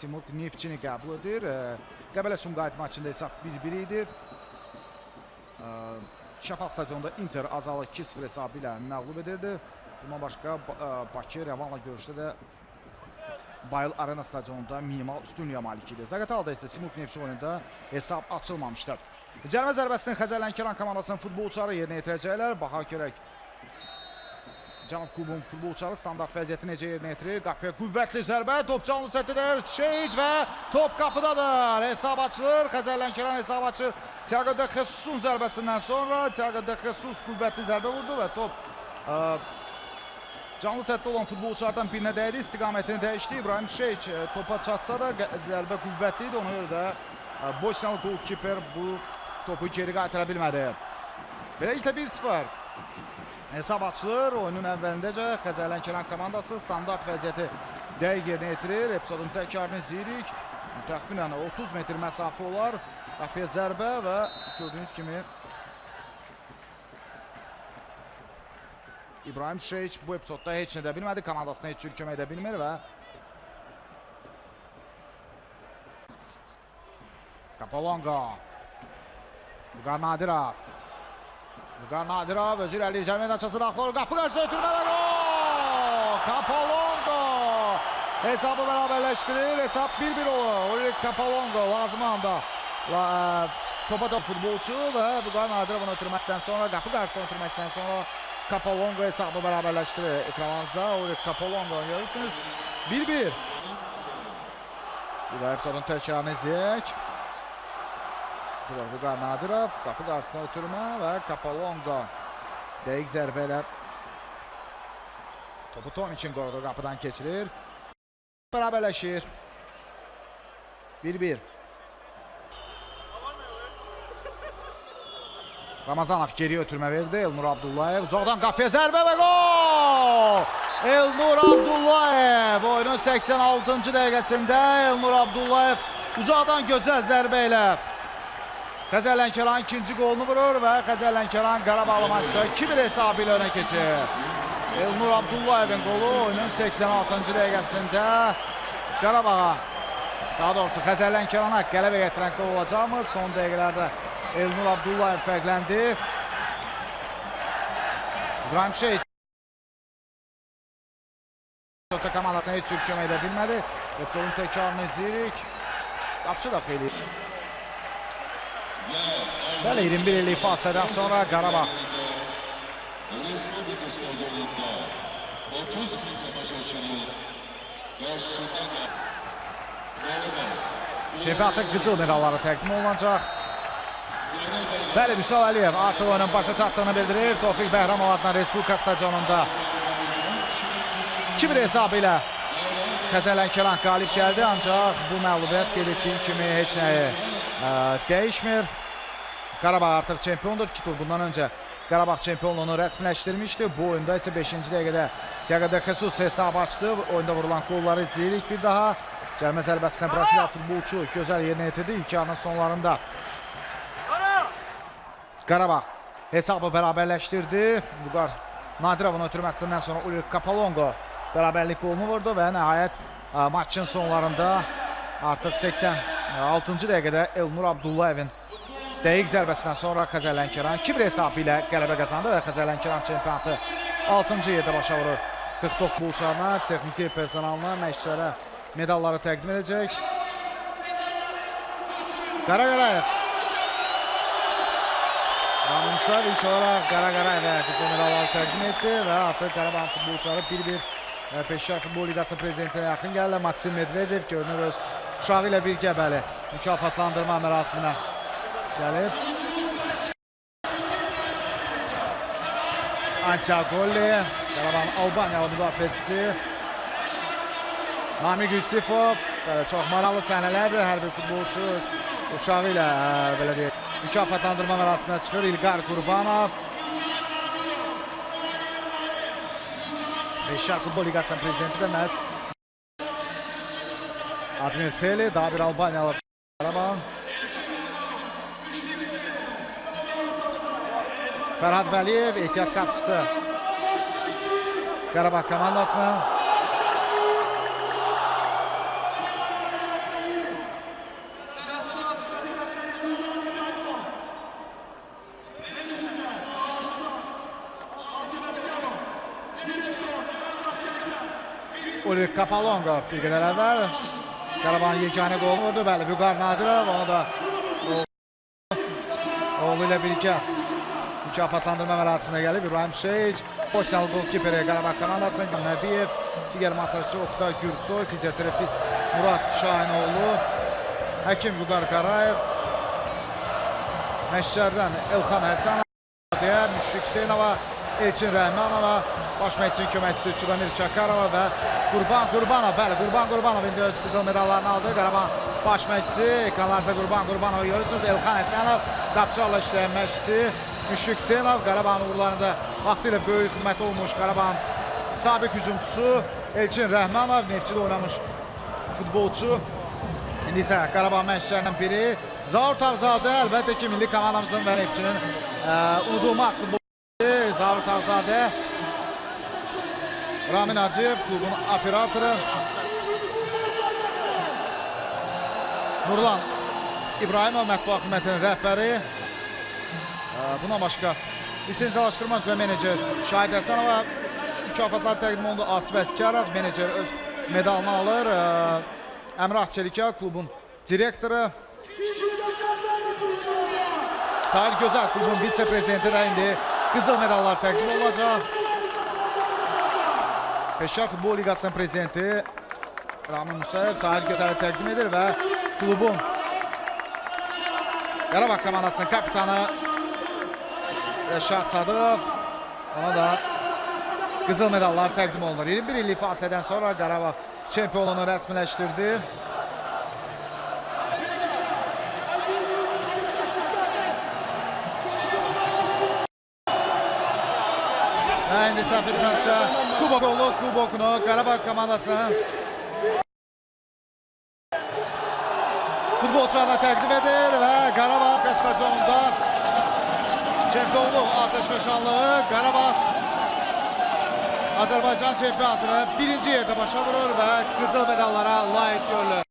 Simuk Neftçini qəbul edir. Qəbələ Sumqayıt maçında hesab 1-1 idi. E, Şəfa stadionunda Inter Azalı 2-0 hesabı ilə məğlub edirdi. Bundan başqa Ba- e, Bakı Revanla görüşdə də Bayıl Arena stadionunda minimal üstünlüyə malik idi. Zaqatalada isə Simuk Neftçi oyununda hesab açılmamışdı. Cərmə zərbəsini Xəzər Lənkəran komandasının futbolçuları yerinə yetirəcəklər. Baxaq görək Cənab klubun futbolçuları standart vəziyyəti necə yerinə yetirir? Qapıya qüvvətli zərbə, top canlı səthidir. Şeyc və top qapıdadır. Hesab açılır. Xəzər Lənkəran hesab açır. Thiago de Jesus'un zərbəsindən sonra Thiago de Jesus qüvvətli zərbə vurdu və top ə, Canlı sətdə olan futbolçulardan birinə dəydi, istiqamətini dəyişdi. İbrahim Şeyç e, topa çatsa da zərbə qüvvətli idi. Ona görə də e, Bosniyalı golkiper bu topu geri qaytara bilmədi. Beləliklə 1-0. Hesab açılır. Oyunun əvvəlindəcə Xəzər Lənkəran komandası standart vəziyyəti dəqiq yerinə yetirir. Epizodun təkrarını izləyirik. Təxminən 30 metr məsafə olar. Qapıya zərbə və gördüyünüz kimi İbrahim Şeyç bu epizodda heç nə də bilmədi. Komandasına heç cür kömək edə bilmir və Kapolongo. Nadirov. Olqa Nadira, Vəzir Əli Cəmiyyət açısını axlı Olqa, bu qarşıda ötürmə və qol! Kapalongo! Hesabı bərabərləşdirir, hesab 1-1 olur. Ulrik Kapalongo lazım anda La, e, topa top futbolçu və Buqar Nadira bunu ötürməkdən sonra, qapı qarşısına ötürməkdən sonra Kapalongo hesabı bərabərləşdirir. Ekranınızda Ulrik Kapalongo görürsünüz. 1-1. Bir, bir. bir daha episodun təkrarını izləyək. Da Vüqar Nadirov. Qapı qarşısına ötürmə və Kapolongo. Dəqiq zərbə ilə topu Tom için qorudu. Qapıdan keçirir. Bərabərləşir. 1-1. Ramazanov geriye ötürmə verdi. Elnur Abdullayev uzaqdan qapıya zərbə və gol! Elnur Abdullayev oyunun 86-cı dəqiqəsində Elnur Abdullayev uzaqdan gözəl zərbə ilə Xəzər Lənkəran ikinci qolunu vurur və Xəzər Lənkəran Qarabağlı maçda 2-1 hesabı ilə önə keçir. Elnur Abdullayevin qolu oyunun 86-cı dəqiqəsində Qarabağa daha doğrusu Xəzər Lənkərana qələbə gətirən qol olacaqmı? Son dəqiqələrdə Elnur Abdullayev fərqləndi. İbrahim Şeyh Orta komandasına heç cür kömək edə bilmədi. Epizodun təkrarını izləyirik. Qapçı da xeyli. Bəli 21 illik fasilədən sonra stadionunda 30 bin tamaşaçının qarşısında Qarabağ çempionatın qızıl medalları təqdim olunacaq. Bəli, Vüsal Əliyev artıq oyunun başa çatdığını bildirir. Tofiq Bəhramov adına Respublika stadionunda 2-1 hesabı ilə Xəzər Lənkəran qalib gəldi. Ancaq bu məğlubiyyət qeyd etdiyim kimi heç nəyi ə, dəyişmir. Qarabağ artıq çempiondur. İki tur bundan öncə Qarabağ çempionluğunu rəsmiləşdirmişdi. Bu oyunda isə 5-ci dəqiqədə Thiago Jesus hesab açdı. Oyunda vurulan qolları izləyirik bir daha. Cəlmə zərbəsinə Braziliya futbolçu gözəl yerinə yetirdi ilk yarının sonlarında. Qarabağ hesabı bərabərləşdirdi. Vüqar Nadirovun ötürməsindən sonra Ulrik Kapalongo bərabərlik qolunu vurdu və nəhayət maçın sonlarında artıq 86-cı dəqiqədə Elnur Abdullayevin dəqiq zərbəsindən sonra Xəzər Lənkəran 2-1 hesabı ilə qələbə qazandı və Xəzər Lənkəran çempionatı 6-cı yerdə başa vurur. 49 futbolçularına, texniki personalına, məşqçilərə medalları təqdim edəcək. Qaraqarayev Ramunsav ilk olarak Qara Qarayevə qızıl medalları təqdim etdi və artıq Qarabağ futbolçuları 1-1 e, Peşkar Futbol Liqası prezidentinə yaxın gəldi. Maksim Medvedev görünür öz uşağı ilə birgə bəli mükafatlandırma mərasiminə gəlib. Ansia Golli, Qarabağın Albaniyalı müdafiəçisi. Namiq Yusifov, belə çox maraqlı səhnələrdir. Hər bir futbolçu öz uşağı ilə ə, belə deyək, mükafatlandırma mərasiminə çıxır. İlqar Qurbanov. Beşar Futbol Liqasının prezidenti də məhz Admir Teli, daha bir Albaniyalı Qarabağın. Ferhat Veliyev ehtiyat kapçısı. Karabağ komandasına. Ulrik Kapalonga bir qədər əvvəl Qarabağın yeganə qolunu vurdu. Bəli, Vüqar Nadirov onu da oğlu ilə birgə mükafatlandırma mərasiminə gəlib. İbrahim Şeyc, Boşsal golkiperi Qarabağ komandasının Nəbiyev, digər masajçı Oktay Gürsoy, fizioterapist Murad Şahinoğlu, həkim Vüqar Qarayev, Məşşərdən Elxan Həsənov, Müşfiq Hüseynova, Elçin Rəhmanova, baş məşqçinin köməkçisi Çudamir Çakarova və Qurban Qurbanov, bəli, Qurban Qurbanov indi öz qızıl medallarını aldı. Qarabağ baş məşqçisi, ekranlarda Qurban Qurbanov görürsünüz. Elxan Həsənov, qapçılarla işləyən məşqçisi Müşfiq Hüseynov, Qarabağın uğurlarında vaxtilə böyük xidməti olmuş Qarabağın sabiq hücumçusu Elçin Rəhmanov, Neftçidə oynamış futbolçu. İndi isə Qarabağ məşqçilərindən biri Zaur Tağzadə, əlbəttə ki, milli komandamızın və Neftçinin ə, unudulmaz futbolçusu Zaur Tağzadə. Ramin Hacıyev klubun operatoru. Nurlan İbrahimov mətbuat xidmətinin rəhbəri. Ə, Buna başqa lisenziyalaşdırma üzrə menecer Şahid Həsənova mükafatlar təqdim olundu. Asif Əskarov menecer öz medalını alır. Əmrah Çelikə klubun direktoru. Tahir Gözəl klubun vitse-prezidenti də indi qızıl medallar təqdim olunacaq. Peşar Futbol Liqasının prezidenti Ramin Musayev Tahir Gözəli təqdim edir və klubun Qarabağ komandasının kapitanı Rəşad Sadıq ona da qızıl medallar təqdim olunur. 21 illik fasilədən sonra Qarabağ çempionluğunu rəsmiləşdirdi. Və indi səhv etmirəmsə Kubok yolu Kubokunu Qarabağ komandası futbolçularına təqdim edir və Qarabağ stadionunda çempionluq atəşfəşanlığı Qarabağ Azərbaycan çempionatını birinci yerdə başa vurur və qızıl medallara layiq görülür.